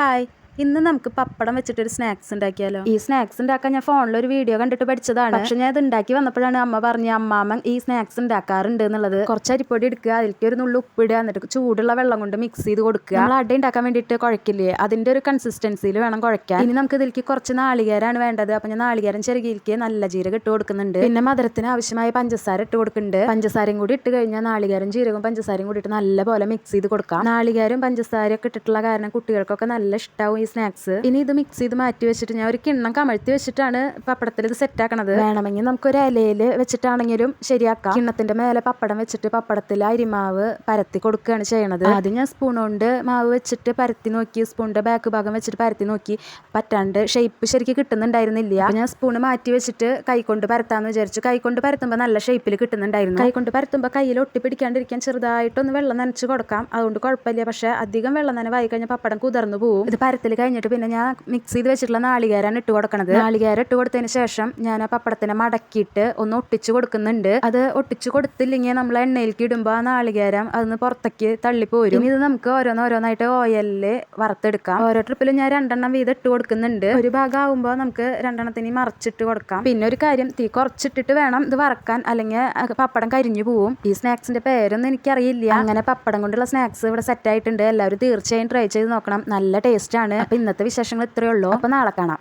hi. ഇന്ന് നമുക്ക് പപ്പടം വെച്ചിട്ട് ഒരു സ്നാക്സ് ഉണ്ടാക്കിയാലോ? ഈ സ്നാക്സ് ഉണ്ടാക്കാൻ ഞാൻ ഫോണിൽ ഒരു വീഡിയോ കണ്ടിട്ട് പഠിച്ചതാണ്. പക്ഷെ ഞാൻ ഇത് ഉണ്ടാക്കി വന്നപ്പോഴാണ് അമ്മ പറഞ്ഞ അമ്മാമ്മ ഈ സ്നാക്സ് ഉണ്ടാക്കാറുണ്ട് എന്നുള്ളത്. കുറച്ച് അരിപ്പൊടി എടുക്കുക അതിലേക്ക് ഒരു നുള്ളു ഉപ്പിടുക എന്നിട്ട് ചൂടുള്ള വെള്ളം കൊണ്ട് മിക്സ് ചെയ്ത് കൊടുക്കുക. നമ്മൾ അട ഉണ്ടാക്കാൻ വേണ്ടിയിട്ട് കുഴക്കില്ലേ? അതിന്റെ ഒരു കൺസിസ്റ്റൻസിയിൽ വേണം കുഴക്കാൻ ഇനി നമുക്ക് ഇതിലേക്ക് കുറച്ച് നാളികേരാണ് വേണ്ടത്. അപ്പൊ ഞാൻ നാളികേരം ചെറുകിയിലേക്ക് നല്ല ജീരകം ഇട്ട് കൊടുക്കുന്നുണ്ട്. പിന്നെ മധുരത്തിന് ആവശ്യമായ പഞ്ചസാര ഇട്ട് കൊടുക്കുന്നുണ്ട്. പഞ്ചസാരയും കൂടി ഇട്ട് കഴിഞ്ഞാൽ നാളികേരം ജീരകവും പഞ്ചസാരയും കൂടി ഇട്ട് നല്ലപോലെ മിക്സ് ചെയ്ത് കൊടുക്കാം. നാളികേരം പഞ്ചസാരയും ഒക്കെ ഇട്ടിട്ടുള്ള കാരണം കുട്ടികൾക്കൊക്കെ നല്ല ഇഷ്ടമാവും ഈ സ്നാക്സ് ഇനി ഇത് മിക്സ് ചെയ്ത് മാറ്റി വെച്ചിട്ട് ഞാൻ ഒരു കിണ്ണം കമഴ്ത്തി വെച്ചിട്ടാണ് പപ്പടത്തിൽ ഇത് സെറ്റ് ആക്കണത്. വേണമെങ്കിൽ നമുക്ക് ഒരു ഇലയിൽ വെച്ചിട്ടാണെങ്കിലും ശരിയാക്കാം. കിണ്ണത്തിന്റെ മേലെ പപ്പടം വെച്ചിട്ട് പപ്പടത്തിൽ അരിമാവ് പരത്തി കൊടുക്കുകയാണ് ചെയ്യണത്. ആദ്യം ഞാൻ സ്പൂൺ കൊണ്ട് മാവ് വെച്ചിട്ട് പരത്തി നോക്കി സ്പൂണിന്റെ ബാക്ക് ഭാഗം വെച്ചിട്ട് പരത്തി നോക്കി. പറ്റാണ്ട് ഷേപ്പ് ശരിക്കും കിട്ടുന്നുണ്ടായിരുന്നില്ല. ഞാൻ സ്പൂണ് മാറ്റി വെച്ചിട്ട് കൈ കൈകൊണ്ട് പരത്താന്ന് വിചാരിച്ചു. കൈകൊണ്ട് പരത്തുമ്പോൾ നല്ല ഷേപ്പിൽ കിട്ടുന്നുണ്ടായിരുന്നു. കൈ കൊണ്ട് പരത്തുമ്പോൾ കയ്യിൽ ഒട്ടി പിടിക്കാണ്ടിരിക്കാൻ ചെറുതായിട്ടൊന്ന് വെള്ളം നനച്ച് കൊടുക്കാം. അതുകൊണ്ട് കുഴപ്പമില്ല. പക്ഷെ അധികം വെള്ളം നനവായി കഴിഞ്ഞാൽ പപ്പടം കുതിർന്നു പോകും ഇത് പരത്തിൽ കഴിഞ്ഞിട്ട് പിന്നെ ഞാൻ മിക്സ് ചെയ്ത് വെച്ചിട്ടുള്ള നാളികേരാണ് ഇട്ട് കൊടുക്കണത്. നാളികേരം ഇട്ട് കൊടുത്തതിന് ശേഷം ഞാൻ ആ പപ്പടത്തിനെ മടക്കിയിട്ട് ഒന്ന് ഒട്ടിച്ച് കൊടുക്കുന്നുണ്ട്. അത് ഒട്ടിച്ച് കൊടുത്തില്ലെങ്കിൽ നമ്മൾ എണ്ണയിലേക്ക് ഇടുമ്പോൾ ആ നാളികേരം അതിന് പുറത്തേക്ക് തള്ളിപ്പോരും. ഇത് നമുക്ക് ഓരോന്നോരോന്നായിട്ട് ഓയിലിൽ വറുത്തെടുക്കാം. ഓരോ ട്രിപ്പിലും ഞാൻ രണ്ടെണ്ണം വീതം ഇട്ട് കൊടുക്കുന്നുണ്ട്. ഒരു ഭാഗം ആകുമ്പോൾ നമുക്ക് രണ്ടെണ്ണത്തിന് മറിച്ചിട്ട് കൊടുക്കാം. പിന്നെ ഒരു കാര്യം തീ കുറച്ചിട്ടിട്ട് വേണം ഇത് വറക്കാൻ. അല്ലെങ്കിൽ പപ്പടം കരിഞ്ഞു പോവും. ഈ സ്നാക്സിന്റെ പേരൊന്നും എനിക്കറിയില്ല. അങ്ങനെ പപ്പടം കൊണ്ടുള്ള സ്നാക്സ് ഇവിടെ സെറ്റ് ആയിട്ടുണ്ട്. എല്ലാവരും തീർച്ചയായും ട്രൈ ചെയ്ത് നോക്കണം. നല്ല ടേസ്റ്റ് ആണ്. അപ്പൊ ഇന്നത്തെ വിശേഷങ്ങൾ ഇത്രയേ ഉള്ളൂ. അപ്പൊ നാളെ കാണാം.